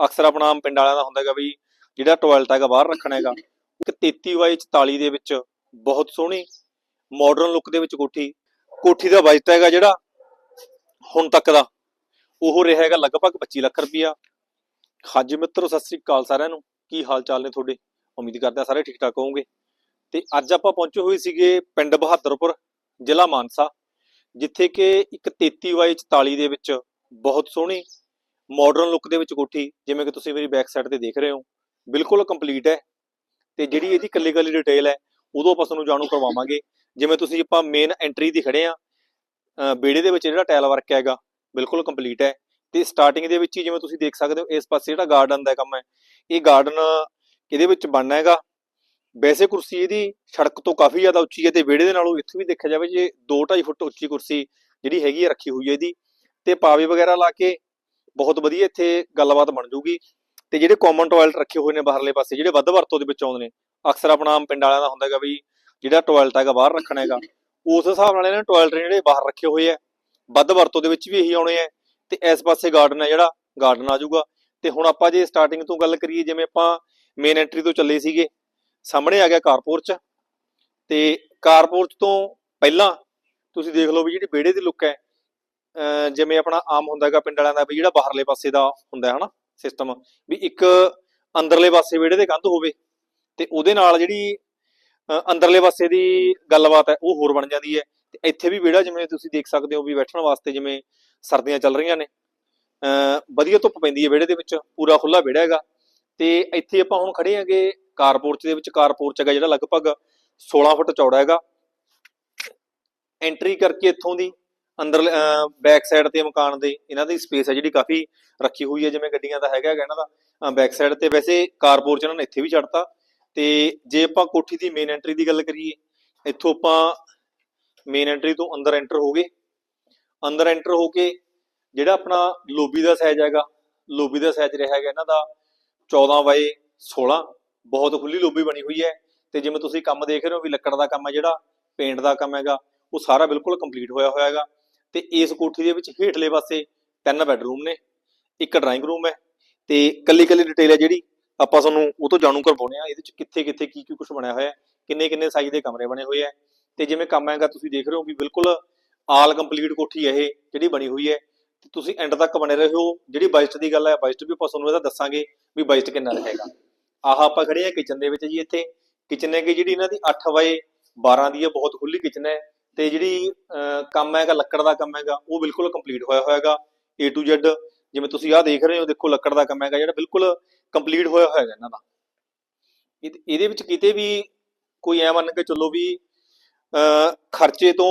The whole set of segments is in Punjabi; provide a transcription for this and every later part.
ਅਕਸਰ ਆਪਣਾ ਪਿੰਡ ਵਾਲਿਆਂ ਦਾ ਹੁੰਦਾ ਹੈਗਾ ਵੀ ਜਿਹੜਾ ਟਾਇਲਟ ਹੈਗਾ ਬਾਹਰ ਰੱਖਣਾ ਹੈਗਾ, ਇੱਕ 33 ਬਾਈ 44 ਦੇ ਵਿੱਚ ਬਹੁਤ ਸੋਹਣੀ ਮਾਡਰਨ ਲੁੱਕ ਦੇ ਵਿੱਚ ਕੋਠੀ ਕੋਠੀ ਦਾ ਬਜਟ ਹੈਗਾ ਜਿਹੜਾ ਹੁਣ ਤੱਕ ਦਾ, ਉਹ ਰਿਹਾ ਹੈਗਾ ਲਗਭਗ 25 ਲੱਖ ਰੁਪਇਆ ਹਾਂਜੀ ਮਿੱਤਰੋ, ਸਤਿ ਸ੍ਰੀ ਅਕਾਲ ਸਾਰਿਆਂ ਨੂੰ, ਕੀ ਹਾਲ ਚਾਲ ਨੇ ਤੁਹਾਡੇ? ਉਮੀਦ ਕਰਦੇ ਆ ਸਾਰੇ ਠੀਕ ਠਾਕ ਹੋਵੋਗੇ। ਤੇ ਅੱਜ ਆਪਾਂ ਪਹੁੰਚੇ ਹੋਏ ਸੀਗੇ ਪਿੰਡ ਬਹਾਦਰਪੁਰ, ਜ਼ਿਲ੍ਹਾ ਮਾਨਸਾ, ਜਿੱਥੇ ਕਿ ਇੱਕ 33 ਬਾਈ 44 ਦੇ ਵਿੱਚ ਬਹੁਤ ਸੋਹਣੀ ਮਾਡਰਨ ਲੁੱਕ ਦੇ ਵਿੱਚ ਕੋਠੀ, ਜਿਵੇਂ ਕਿ ਤੁਸੀਂ ਮੇਰੀ ਬੈਕ ਸਾਈਡ ਤੇ ਦੇਖ ਰਹੇ ਹੋ, ਬਿਲਕੁਲ ਕੰਪਲੀਟ ਹੈ। ਤੇ ਜਿਹੜੀ ਇਹਦੀ ਕੱਲੀ ਕੱਲੀ ਡਿਟੇਲ ਹੈ, ਉਦੋਂ ਆਪਾਂ ਤੁਹਾਨੂੰ ਜਾਣੂ ਕਰਵਾਵਾਂਗੇ। ਜਿਵੇਂ ਤੁਸੀਂ ਆਪਾਂ ਮੇਨ ਐਂਟਰੀ ਦੀ ਖੜੇ ਆ ਬੇੜੇ ਦੇ ਵਿੱਚ ਜਿਹੜਾ ਟਾਇਲ ਵਰਕ ਹੈਗਾ, ਬਿਲਕੁਲ ਕੰਪਲੀਟ ਹੈ। ਤੇ ਸਟਾਰਟਿੰਗ ਦੇ ਵਿੱਚ ਹੀ ਜਿਵੇਂ ਤੁਸੀਂ ਦੇਖ ਸਕਦੇ ਹੋ, ਇਸ ਪਾਸੇ ਜਿਹੜਾ ਗਾਰਡਨ ਦਾ ਕੰਮ ਹੈ, ਇਹ ਗਾਰਡਨ ਇਹਦੇ ਵਿੱਚ ਬਣਨਾ ਹੈਗਾ। ਵੈਸੇ ਕੁਰਸੀ ਇਹਦੀ ਸੜਕ ਤੋਂ ਕਾਫੀ ਜ਼ਿਆਦਾ ਉੱਚੀ ਹੈ ਤੇ ਵਿਹੜੇ ਦੇ ਨਾਲੋਂ ਇੱਥੇ ਵੀ ਦੇਖਿਆ ਜਾਵੇ, ਜੇ 2.5 ਫੁੱਟ ਉੱਚੀ ਕੁਰਸੀ ਜਿਹੜੀ ਹੈਗੀ ਹੈ, ਰੱਖੀ ਹੋਈ ਹੈ ਇਹਦੀ। ਤੇ ਪਾਵੇ ਵਗੈਰਾ ਲਾ ਕੇ ਬਹੁਤ ਵਧੀਆ ਇੱਥੇ ਗੱਲਬਾਤ ਬਣ ਜੂਗੀ ਤੇ ਜਿਹੜੇ ਕਾਮਨ ਟਾਇਲਟ ਰੱਖੇ ਹੋਏ ਨੇ ਬਾਹਰਲੇ ਪਾਸੇ, ਜਿਹੜੇ ਵੱਧ ਵਰਤੋਂ ਦੇ ਵਿੱਚ ਆਉਂਦੇ ਨੇ, ਅਕਸਰ ਆਪਣਾ ਪਿੰਡ ਵਾਲਿਆਂ ਦਾ ਹੁੰਦਾ ਹੈਗਾ ਵੀ ਜਿਹੜਾ ਟਾਇਲਟ ਹੈਗਾ ਬਾਹਰ ਰੱਖਣਾ ਹੈਗਾ, ਉਸ ਹਿਸਾਬ ਨਾਲ ਇਹਨਾਂ ਟਾਇਲਟ ਜਿਹੜੇ ਬਾਹਰ ਰੱਖੇ ਹੋਏ ਆ, ਵੱਧ ਵਰਤੋਂ ਦੇ ਵਿੱਚ ਵੀ ਇਹੀ ਆਉਣੇ ਆ, ਤੇ ਇਸ ਪਾਸੇ ਗਾਰਡਨ ਹੈ ਜਿਹੜਾ ਗਾਰਡਨ ਆ ਜਾਊਗਾ। ਤੇ ਹੁਣ ਆਪਾਂ ਜੇ ਸਟਾਰਟਿੰਗ ਤੋਂ ਗੱਲ ਕਰੀਏ, ਜਿਵੇਂ ਆਪਾਂ ਮੇਨ ਐਂਟਰੀ ਤੋਂ ਚੱਲੇ ਸੀਗੇ, ਸਾਹਮਣੇ ਆ ਗਿਆ ਕਾਰਪੋਰਚ ਤੇ ਕਾਰਪੋਰਚ ਤੋਂ ਪਹਿਲਾਂ ਤੁਸੀਂ ਦੇਖ ਲਓ ਵੀ ਜਿਹੜੀ ਵਿਹੜੇ ਦੀ ਲੁੱਕ ਹੈ ਜਿਵੇਂ ਆਪਣਾ ਆਮ ਹੁੰਦਾ ਹੈਗਾ ਪਿੰਡ ਵਾਲਿਆਂ ਦਾ ਵੀ ਜਿਹੜਾ ਬਾਹਰਲੇ ਪਾਸੇ ਦਾ ਹੁੰਦਾ ਹੈ ਹਨਾ ਸਿਸਟਮ ਵੀ ਇੱਕ ਅੰਦਰਲੇ ਪਾਸੇ ਵਿਹੜੇ ਦੇ ਕੰਧ ਹੋਵੇ ਤੇ ਉਹਦੇ ਨਾਲ ਜਿਹੜੀ ਅੰਦਰਲੇ ਪਾਸੇ ਦੀ ਗੱਲਬਾਤ ਹੈ ਉਹ ਹੋਰ ਬਣ ਜਾਂਦੀ ਹੈ ਤੇ ਇੱਥੇ ਵੀ ਵਿਹੜਾ ਜਿਵੇਂ ਤੁਸੀਂ ਦੇਖ ਸਕਦੇ ਹੋ ਵੀ ਬੈਠਣ ਵਾਸਤੇ ਜਿਵੇਂ ਸਰਦੀਆਂ ਚੱਲ ਰਹੀਆਂ ਨੇ, ਅਹ ਵਧੀਆ ਧੁੱਪ ਪੈਂਦੀ ਹੈ ਵਿਹੜੇ ਦੇ ਵਿੱਚ, ਪੂਰਾ ਖੁੱਲਾ ਵਿਹੜਾ ਹੈਗਾ ਤੇ ਇੱਥੇ ਆਪਾਂ ਹੁਣ ਖੜੇ ਹੈਗੇ ਕਾਰਪੋਰਚ ਦੇ ਵਿੱਚ ਕਾਰਪੋਰਚ ਹੈਗਾ ਜਿਹੜਾ ਲਗਭਗ 16 ਫੁੱਟ ਚੌੜਾ ਹੈਗਾ। ਐਂਟਰੀ ਕਰਕੇ ਇੱਥੋਂ ਦੀ ਅੰਦਰ ਬੈਕ ਸਾਈਡ ਤੇ ਮਕਾਨ ਦੇ, ਇਹਨਾਂ ਦੀ ਸਪੇਸ ਹੈ ਜਿਹੜੀ ਕਾਫੀ ਰੱਖੀ ਹੋਈ ਹੈ, ਜਿਵੇਂ ਗੱਡੀਆਂ ਦਾ ਹੈਗਾ ਹੈਗਾ ਇਹਨਾਂ ਦਾ। ਬੈਕ ਸਾਈਡ ਤੇ ਵੈਸੇ ਕਾਰਪੋਰਚ ਇਹਨਾਂ ਨੇ ਇੱਥੇ ਵੀ ਛੱਡਤਾ ਤੇ ਜੇ ਆਪਾਂ ਕੋਠੀ ਦੀ ਮੇਨ ਐਂਟਰੀ ਦੀ ਗੱਲ ਕਰੀਏ, ਇੱਥੋਂ ਆਪਾਂ ਮੇਨ ਐਂਟਰੀ ਤੋਂ ਅੰਦਰ ਐਂਟਰ ਹੋ ਗਏ। ਅੰਦਰ ਐਂਟਰ ਹੋ ਕੇ ਜਿਹੜਾ ਆਪਣਾ ਲੋਬੀ ਦਾ ਸਾਈਜ਼ ਹੈਗਾ, ਲੋਬੀ ਦਾ ਸਾਈਜ਼ ਰਿਹਾ ਹੈਗਾ ਇਹਨਾਂ ਦਾ 14 ਬਾਏ 16 ਬਹੁਤ ਖੁੱਲੀ ਲੋਬੀ ਬਣੀ ਹੋਈ ਹੈ। ਤੇ ਜਿਵੇਂ ਤੁਸੀਂ ਕੰਮ ਦੇਖ ਰਹੇ ਹੋ ਵੀ ਲੱਕੜ ਦਾ ਕੰਮ ਹੈ ਜਿਹੜਾ ਪੇਂਟ ਦਾ ਕੰਮ ਹੈਗਾ, ਉਹ ਸਾਰਾ ਬਿਲਕੁਲ ਕੰਪਲੀਟ ਹੋਇਆ ਹੋਇਆ ਹੈਗਾ। ਤੇ ਇਸ ਕੋਠੀ ਦੇ ਵਿੱਚ ਹੇਠਲੇ ਪਾਸੇ ਤਿੰਨ ਬੈੱਡਰੂਮ ਨੇ, ਇੱਕ ਡਰਾਇੰਗ ਰੂਮ ਹੈ ਤੇ ਕੱਲੀ ਕੱਲੀ ਡਿਟੇਲ ਹੈ ਜਿਹੜੀ ਆਪਾਂ ਤੁਹਾਨੂੰ ਉਹ ਤੋਂ ਜਾਣੂ ਕਰਵਾਉਣੇ ਆ ਇਹਦੇ ਵਿੱਚ ਕਿੱਥੇ ਕਿੱਥੇ ਕੀ ਕੀ ਕੁਝ ਬਣਿਆ ਹੋਇਆ ਹੈ ਕਿੰਨੇ ਕਿੰਨੇ ਸਾਈਜ਼ ਦੇ ਕਮਰੇ ਬਣੇ ਹੋਏ ਆ ਤੇ ਜਿਵੇਂ ਕੰਮ ਹੈਗਾ ਤੁਸੀਂ ਦੇਖ ਰਹੇ ਹੋ ਵੀ ਬਿਲਕੁਲ ਆਲ ਕੰਪਲੀਟ ਕੋਠੀ ਹੈ ਇਹ ਜਿਹੜੀ ਬਣੀ ਹੋਈ ਹੈ ਤੇ ਤੁਸੀਂ ਐਂਡ ਤੱਕ ਬਣੇ ਰਹੋ ਜਿਹੜੀ ਬਜਟ ਦੀ ਗੱਲ ਹੈ ਬਜਟ ਵੀ ਆਪਾਂ ਤੁਹਾਨੂੰ ਇਹਦਾ ਦੱਸਾਂਗੇ ਵੀ ਬਜਟ ਕਿੰਨਾ ਰਹੇਗਾ। ਆਹ ਆਪਾਂ ਖੜੇ ਆ ਕਿਚਨ ਦੇ ਵਿੱਚ ਜੀ ਇੱਥੇ ਕਿਚਨ ਹੈਗੀ ਜਿਹੜੀ ਇਹਨਾਂ ਦੀ 8 ਬਾਏ 12 ਦੀ ਹੈ, ਬਹੁਤ ਖੁੱਲੀ ਕਿਚਨ ਹੈ ਤੇ ਜਿਹੜੀ ਕੰਮ ਹੈਗਾ, ਲੱਕੜ ਦਾ ਕੰਮ ਹੈਗਾ, ਉਹ ਬਿਲਕੁਲ ਕੰਪਲੀਟ ਹੋਇਆ ਹੋਇਆ ਹੈਗਾ A to Z, ਜਿਵੇਂ ਤੁਸੀਂ ਆਹ ਦੇਖ ਰਹੇ ਹੋ, ਦੇਖੋ ਲੱਕੜ ਦਾ ਕੰਮ ਹੈਗਾ ਜਿਹੜਾ ਬਿਲਕੁਲ ਕੰਪਲੀਟ ਹੋਇਆ ਹੋਇਆ ਇਹਨਾਂ ਦਾ। ਇਹ- ਇਹਦੇ ਵਿੱਚ ਕਿਤੇ ਵੀ ਕੋਈ ਐ ਮੰਨ ਕੇ ਚੱਲੋ ਵੀ ਖਰਚੇ ਤੋਂ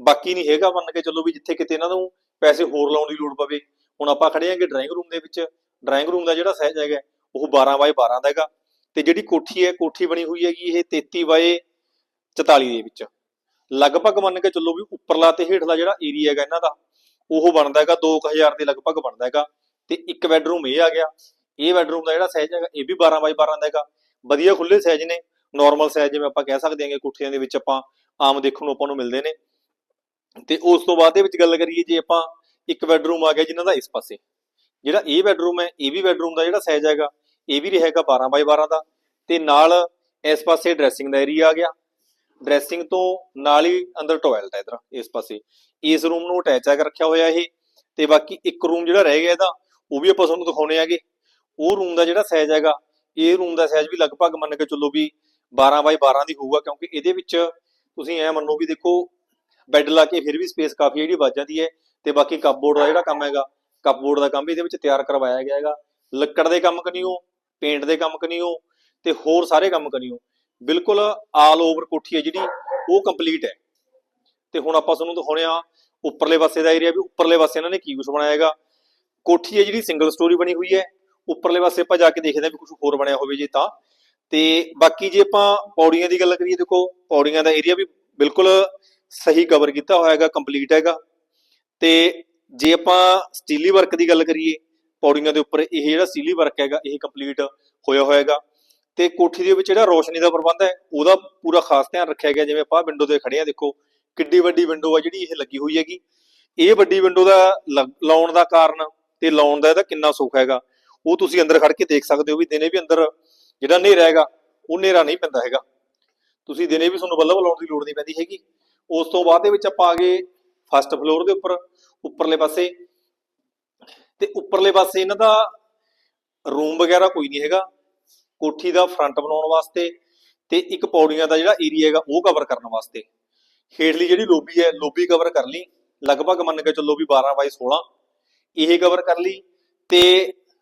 ਬਾਕੀ ਨਹੀਂ ਹੈਗਾ, ਮੰਨ ਕੇ ਚੱਲੋ ਵੀ ਜਿੱਥੇ ਕਿਤੇ ਇਹਨਾਂ ਨੂੰ ਪੈਸੇ ਹੋਰ ਲਾਉਣ ਦੀ ਲੋੜ ਪਵੇ। ਹੁਣ ਆਪਾਂ ਖੜੇ ਆਂਗੇ ਡਰਾਇੰਗ ਰੂਮ ਦੇ ਵਿੱਚ। ਡਰਾਇੰਗ ਰੂਮ ਦਾ ਜਿਹੜਾ ਸਾਈਜ਼ ਹੈਗਾ, ਉਹ 12 ਬਾਏ 12 ਦਾ ਹੈਗਾ। ਤੇ ਜਿਹੜੀ ਕੋਠੀ ਹੈ, ਕੋਠੀ ਬਣੀ ਹੋਈ ਹੈਗੀ ਇਹ 33 ਬਾਏ 44 ਦੇ ਵਿੱਚ। ਲਗਭਗ ਮੰਨ ਕੇ ਚੱਲੋ ਵੀ ਉੱਪਰਲਾ ਤੇ ਹੇਠਲਾ ਜਿਹੜਾ ਏਰੀਆ ਹੈਗਾ ਇਹਨਾਂ ਦਾ, ਉਹ ਬਣਦਾ ਹੈਗਾ 2000 ਦੇ ਲਗਭਗ ਬਣਦਾ ਹੈਗਾ। ਤੇ ਇੱਕ ਬੈੱਡਰੂਮ ਇਹ ਆ ਗਿਆ। ਇਹ ਬੈੱਡਰੂਮ ਦਾ ਜਿਹੜਾ ਸਾਈਜ਼ ਹੈਗਾ, ਇਹ ਵੀ 12 ਬਾਈ 12 ਦਾ ਹੈਗਾ। ਵਧੀਆ ਖੁੱਲੇ ਸਾਈਜ਼ ਨੇ ਨਾਰਮਲ ਸਾਈਜ਼ ਜਿਵੇਂ ਆਪਾਂ ਕਹਿ ਸਕਦੇ ਹਾਂਗੇ, ਕੋਠੀਆਂ ਦੇ ਵਿੱਚ ਆਪਾਂ ਆਮ ਦੇਖਣ ਨੂੰ ਆਪਾਂ ਨੂੰ ਮਿਲਦੇ ਨੇ। ਤੇ ਉਸ ਤੋਂ ਬਾਅਦ ਦੇ ਵਿੱਚ ਗੱਲ ਕਰੀਏ, ਜੇ ਆਪਾਂ ਇੱਕ ਬੈੱਡਰੂਮ ਆ ਗਿਆ ਜਿਨ੍ਹਾਂ ਦਾ ਇਸ ਪਾਸੇ। ਜਿਹੜਾ ਇਹ ਬੈੱਡਰੂਮ ਹੈ, ਇਹ ਵੀ ਬੈੱਡਰੂਮ ਦਾ ਜਿਹੜਾ ਸਾਈਜ਼ ਹੈਗਾ, ਇਹ ਵੀ ਰਹੇਗਾ 12 ਬਾਈ 12 ਦਾ। ਤੇ ਨਾਲ ਇਸ ਪਾਸੇ ਡਰੈਸਿੰਗ ਦਾ ਏਰੀਆ ਆ ਗਿਆ। ਡਰੈਸਿੰਗ ਤੋਂ ਨਾਲ ਹੀ ਅੰਦਰ ਟਾਇਲਟ ਹੈ ਇਧਰ, ਇਸ ਪਾਸੇ। ਇਸ ਰੂਮ ਨੂੰ ਅਟੈਚ ਆ ਕੇ ਰੱਖਿਆ ਹੋਇਆ ਇਹ, ਤੇ ਬਾਕੀ ਇੱਕ ਰੂਮ ਜਿਹੜਾ ਰਹਿ ਗਿਆ ਇਹਦਾ, ਉਹ ਵੀ ਆਪਾਂ ਤੁਹਾਨੂੰ ਦਿਖਾਉਣੇ ਆਗੇ। ਉਹ ਰੂਮ ਦਾ ਜਿਹੜਾ ਸਾਈਜ਼ ਹੈਗਾ, ਇਹ ਰੂਮ ਦਾ ਸਾਈਜ਼ ਵੀ ਲਗਭਗ ਮੰਨ ਕੇ ਚੱਲੋ ਵੀ 12 ਬਾਈ 12 ਦੀ ਹੋਊਗਾ, ਕਿਉਂਕਿ ਇਹਦੇ ਵਿੱਚ ਤੁਸੀਂ ਐ ਮੰਨੋ ਵੀ ਦੇਖੋ, ਬੈੱਡ ਲਾ ਕੇ ਫਿਰ ਵੀ ਸਪੇਸ ਕਾਫੀ ਜਿਹੜੀ ਵੱਜ ਜਾਂਦੀ ਹੈ, ਤੇ ਬਾਕੀ ਕੱਪਬੋਰਡ ਦਾ ਜਿਹੜਾ ਕੰਮ ਹੈਗਾ ਕੱਪਬੋਰਡ ਦਾ ਕੰਮ ਵੀ ਇਹਦੇ ਵਿੱਚ ਤਿਆਰ ਕਰਵਾਇਆ ਗਿਆ ਹੈਗਾ। ਲੱਕੜ ਦੇ ਕੰਮ ਕਨੀਓ ਪੇਂਟ ਦੇ ਕੰਮ ਕਨੀਓ, ਤੇ ਹੋਰ ਸਾਰੇ ਕੰਮ ਕਨੀਓ। ਬਿਲਕੁਲ ਆਲ ਓਵਰ ਕੋਠੀ ਹੈ ਜਿਹੜੀ, ਉਹ ਕੰਪਲੀਟ ਹੈ। ਤੇ ਹੁਣ ਆਪਾਂ ਤੁਹਾਨੂੰ ਦਿਖਾਉਣੇ ਆ ਉੱਪਰਲੇ ਪਾਸੇ ਦਾ ਏਰੀਆ ਵੀ, ਉੱਪਰਲੇ ਪਾਸੇ ਇਹਨਾਂ ਨੇ ਕੀ ਕੁਝ ਬਣਾਇਆ ਹੈਗਾ। ਕੋਠੀ ਹੈ ਜਿਹੜੀ ਸਿੰਗਲ ਸਟੋਰੀ ਬਣੀ ਹੋਈ ਹੈ। ਉੱਪਰਲੇ ਪਾਸੇ ਆਪਾਂ ਜਾ ਕੇ ਦੇਖਦੇ ਹਾਂ ਵੀ ਕੁਝ ਹੋਰ ਬਣਿਆ ਹੋਵੇ ਜੇ ਤਾਂ। ਤੇ ਬਾਕੀ ਜੇ ਆਪਾਂ ਪੌੜੀਆਂ ਦੀ ਗੱਲ ਕਰੀਏ, ਦੇਖੋ ਪੌੜੀਆਂ ਦਾ ਏਰੀਆ ਵੀ ਬਿਲਕੁਲ ਸਹੀ ਕਵਰ ਕੀਤਾ ਹੋਇਆ ਹੈਗਾ ਕੰਪਲੀਟ ਹੈਗਾ। ਤੇ ਜੇ ਆਪਾਂ ਸਟੀਲੀ ਵਰਕ ਦੀ ਗੱਲ ਕਰੀਏ, ਪੌੜੀਆਂ ਦੇ ਉੱਪਰ ਇਹ ਜਿਹੜਾ ਸਟੀਲੀ ਵਰਕ ਹੈਗਾ, ਇਹ ਕੰਪਲੀਟ ਹੋਇਆ ਹੋਇਆ ਹੈਗਾ। ਤੇ ਕੋਠੀ ਦੇ ਵਿੱਚ ਜਿਹੜਾ ਰੋਸ਼ਨੀ ਦਾ ਪ੍ਰਬੰਧ ਹੈ, ਉਹਦਾ ਪੂਰਾ ਖਾਸ ਧਿਆਨ ਰੱਖਿਆ ਗਿਆ, ਜਿਵੇਂ ਆਪਾਂ ਵਿੰਡੋ ਤੇ ਖੜੇ ਆ, ਦੇਖੋ, ਕਿੱਡੀ ਵੱਡੀ ਵਿੰਡੋ ਆ ਜਿਹੜੀ ਇਹ ਲੱਗੀ ਹੋਈ ਹੈਗੀ। ਇਹ ਵੱਡੀ ਵਿੰਡੋ ਦਾ ਲ- ਲਾਉਣ ਦਾ ਕਾਰਨ ਤੇ ਲਾਉਣ ਦਾ ਇਹਦਾ ਕਿੰਨਾ ਸੁੱਖ ਹੈਗਾ, ਉਹ ਤੁਸੀਂ ਅੰਦਰ ਖੜ ਕੇ ਦੇਖ ਸਕਦੇ ਹੋ ਵੀ ਦਿਨੇ ਵੀ ਅੰਦਰ ਜਿਹੜਾ ਹਨੇਰਾ ਹੈਗਾ, ਉਹ ਹਨੇਰਾ ਨਹੀਂ ਪੈਂਦਾ ਹੈਗਾ। ਤੁਸੀਂ ਦਿਨੇ ਵੀ ਤੁਹਾਨੂੰ ਬੱਲਬ ਲਾਉਣ ਦੀ ਲੋੜ ਨਹੀਂ ਪੈਂਦੀ ਹੈਗੀ। ਉਸ ਤੋਂ ਬਾਅਦ ਦੇ ਵਿੱਚ ਆਪਾਂ ਆ ਗਏ ਫਸਟ ਫਲੋਰ ਦੇ ਉੱਪਰ, ਉੱਪਰਲੇ ਪਾਸੇ। ਤੇ ਉੱਪਰਲੇ ਪਾਸੇ ਇਹਨਾਂ ਦਾ ਰੂਮ ਵਗੈਰਾ ਕੋਈ ਨਹੀਂ ਹੈਗਾ। ਕੋਠੀ ਦਾ ਫਰੰਟ ਬਣਾਉਣ ਵਾਸਤੇ ਤੇ ਇੱਕ ਪੌੜੀਆਂ ਦਾ ਜਿਹੜਾ ਏਰੀਆ ਹੈਗਾ ਉਹ ਕਵਰ ਕਰਨ ਵਾਸਤੇ। ਹੇਠਲੀ ਜਿਹੜੀ ਲੋਬੀ ਹੈ ਲੋਬੀ ਕਵਰ ਕਰ ਲਈ। ਲਗਭਗ ਮੰਨ ਕੇ ਚੱਲੋ ਵੀ 12 ਬਾਈ 16 ਇਹ ਕਵਰ ਕਰ ਲਈ ਤੇ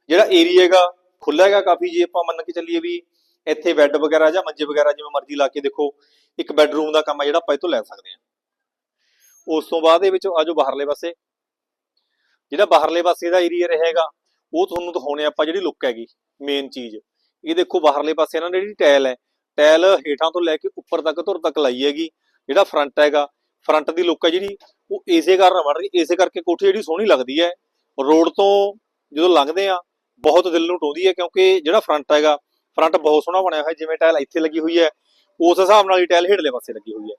ਜਿਹੜਾ ਏਰੀਆ ਹੈਗਾ ਖੁੱਲਾ ਹੈਗਾ ਕਾਫੀ ਜੇ ਆਪਾਂ ਮੰਨ ਕੇ ਚੱਲੀਏ ਵੀ ਇੱਥੇ ਬੈੱਡ ਵਗੈਰਾ ਜਾਂ ਮੰਜੇ ਵਗੈਰਾ ਜਿਵੇਂ ਮਰਜ਼ੀ ਲਾ ਕੇ ਦੇਖੋ, ਇੱਕ ਬੈੱਡਰੂਮ ਦਾ ਕੰਮ ਹੈ ਜਿਹੜਾ ਆਪਾਂ ਇਹ ਤੋਂ ਲੈ ਸਕਦੇ ਹਾਂ। ਉਸ ਤੋਂ ਬਾਅਦ ਇਹ ਵਿੱਚ ਆਜੋ ਬਾਹਰਲੇ ਪਾਸੇ। ਜਿਹੜਾ ਬਾਹਰਲੇ ਪਾਸੇ ਦਾ ਏਰੀਆ ਰਹੇਗਾ, ਉਹ ਤੁਹਾਨੂੰ ਦਿਖਾਉਣੇ ਆਪਾਂ ਜਿਹੜੀ ਲੁੱਕ ਹੈਗੀ ਮੇਨ ਚੀਜ਼। ਇਹ ਦੇਖੋ ਬਾਹਰਲੇ ਪਾਸੇ ਇਹਨਾਂ ਨੇ ਜਿਹੜੀ ਟਾਇਲ ਹੈ ਟਾਇਲ ਹੇਠਾਂ ਤੋਂ ਲੈ ਕੇ ਉੱਪਰ ਤੱਕ ਧੁਰ ਤੱਕ ਲਾਈ ਹੈਗੀ, ਜਿਹੜਾ ਫਰੰਟ ਹੈਗਾ ਫਰੰਟ ਦੀ ਲੁੱਕ ਹੈ ਜਿਹੜੀ, ਉਹ ਇਸੇ ਕਾਰਨ ਬਣ ਰਹੀ, ਇਸੇ ਕਰਕੇ ਕੋਠੀ ਜਿਹੜੀ ਸੋਹਣੀ ਲੱਗਦੀ ਹੈ। ਰੋਡ ਤੋਂ ਜਦੋਂ ਲੰਘਦੇ ਆ ਬਹੁਤ ਦਿਲ ਨੂੰ ਟੋਂਦੀ ਹੈ ਕਿਉਂਕਿ ਜਿਹੜਾ ਫਰੰਟ ਹੈਗਾ ਫਰੰਟ ਬਹੁਤ ਸੋਹਣਾ ਬਣਿਆ ਹੋਇਆ, ਜਿਵੇਂ ਟਾਇਲ ਇੱਥੇ ਲੱਗੀ ਹੋਈ ਹੈ, ਉਸ ਹਿਸਾਬ ਨਾਲ ਹੀ ਟਾਇਲ ਹੇਠਲੇ ਪਾਸੇ ਲੱਗੀ ਹੋਈ ਹੈ।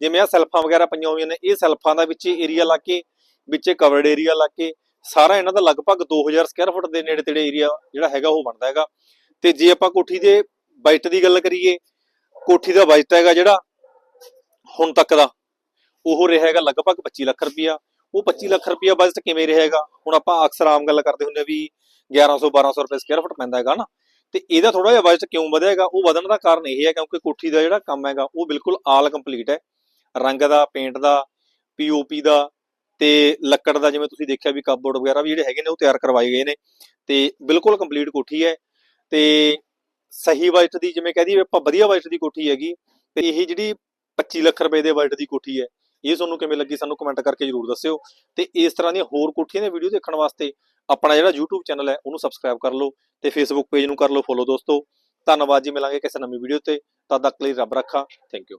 ਜਿਵੇਂ ਆ ਸੈਲਫਾਂ ਵਗੈਰਾ ਪਈਆਂ ਹੋਈਆਂ ਨੇ, ਇਹ ਸੈਲਫਾਂ ਦਾ ਵਿੱਚ ਏਰੀਆ ਲਾ ਕੇ, ਵਿੱਚ ਕਵਰਡ ਏਰੀਆ ਲਾ ਕੇ, ਸਾਰਾ ਇਹਨਾਂ ਦਾ ਲਗਭਗ 2000 ਸਕੁਅਰ ਫੁੱਟ ਦੇ ਨੇੜੇ ਤੇੜੇ ਏਰੀਆ ਜਿਹੜਾ ਹੈਗਾ ਉਹ ਬਣਦਾ ਹੈਗਾ। ਤੇ ਜੇ ਆਪਾਂ ਕੋਠੀ ਦੇ ਬਜਟ ਦੀ ਗੱਲ ਕਰੀਏ, ਕੋਠੀ ਦਾ ਬਜਟ ਹੈਗਾ ਜਿਹੜਾ ਹੁਣ ਤੱਕ ਦਾ, ਉਹ ਰਿਹਾ ਹੈਗਾ ਲਗਭਗ 25 ਲੱਖ ਰੁਪਇਆ। ਉਹ 25 ਲੱਖ ਰੁਪਇਆ ਬਜਟ ਕਿਵੇਂ ਰਹੇਗਾ ਹੁਣ ਆਪਾਂ ਅਕਸਰ ਆਮ ਗੱਲ ਕਰਦੇ ਹੁੰਦੇ ਵੀ 1100 1200 ਰੁਪਏ ਸਕੁਅਰ ਫੁੱਟ ਪੈਂਦਾ ਹੈਗਾ ਨਾ। ਤੇ ਇਹਦਾ ਥੋੜਾ ਜਿਹਾ ਬਜਟ ਕਿਉਂ ਵਧਿਆ ਹੈਗਾ? ਉਹ ਵਧਣ ਦਾ ਕਾਰਨ ਇਹ ਹੈ ਕਿਉਂਕਿ ਕੋਠੀ ਦਾ ਜਿਹੜਾ ਕੰਮ ਹੈਗਾ, ਉਹ ਬਿਲਕੁਲ ਆਲ ਕੰਪਲੀਟ ਹੈ। ਰੰਗ ਦਾ ਪੇਂਟ ਦਾ ਪੀਓਪੀ ਦਾ ਤੇ ਲੱਕੜ ਦਾ ਜਿਵੇਂ ਤੁਸੀਂ ਦੇਖਿਆ ਵੀ ਕਪਬੋਰਡ ਵਗੈਰਾ ਵੀ ਜਿਹੜੇ ਹੈਗੇ ਨੇ, ਉਹ ਤਿਆਰ ਕਰਵਾਏ ਗਏ ਨੇ। ਤੇ ਬਿਲਕੁਲ ਕੰਪਲੀਟ ਕੋਠੀ ਹੈ। ਤੇ ਸਹੀ ਬਜਟ ਦੀ ਜਿਵੇਂ ਕਹਦੀ ਆਪਾਂ ਵਧੀਆ ਬਜਟ ਦੀ ਕੋਠੀ ਹੈਗੀ, ਤੇ ਇਹ ਜਿਹੜੀ 25 ਲੱਖ ਰੁਪਏ ਦੇ ਬਜਟ ਦੀ ਕੋਠੀ ਹੈ, ਇਹ ਤੁਹਾਨੂੰ ਕਿਵੇਂ ਲੱਗੀ ਸਾਨੂੰ ਕਮੈਂਟ ਕਰਕੇ ਜਰੂਰ ਦੱਸਿਓ। ਤੇ ਇਸ ਤਰ੍ਹਾਂ ਦੀਆਂ ਹੋਰ ਕੋਠੀਆਂ ਦੇ ਵੀਡੀਓ ਦੇਖਣ ਵਾਸਤੇ ਆਪਣਾ ਜਿਹੜਾ YouTube ਚੈਨਲ ਹੈ, ਉਹਨੂੰ ਸਬਸਕ੍ਰਾਈਬ ਕਰ ਲਓ ਤੇ Facebook ਪੇਜ ਨੂੰ ਕਰ ਲਓ ਫੋਲੋ ਦੋਸਤੋ। ਧੰਨਵਾਦ ਜੀ, ਮਿਲਾਂਗੇ ਕਿਸੇ ਨਵੀਂ ਵੀਡੀਓ ਤੇ। ਤਦ ਤੱਕ ਲਈ ਰੱਬ ਰੱਖਾ। Thank you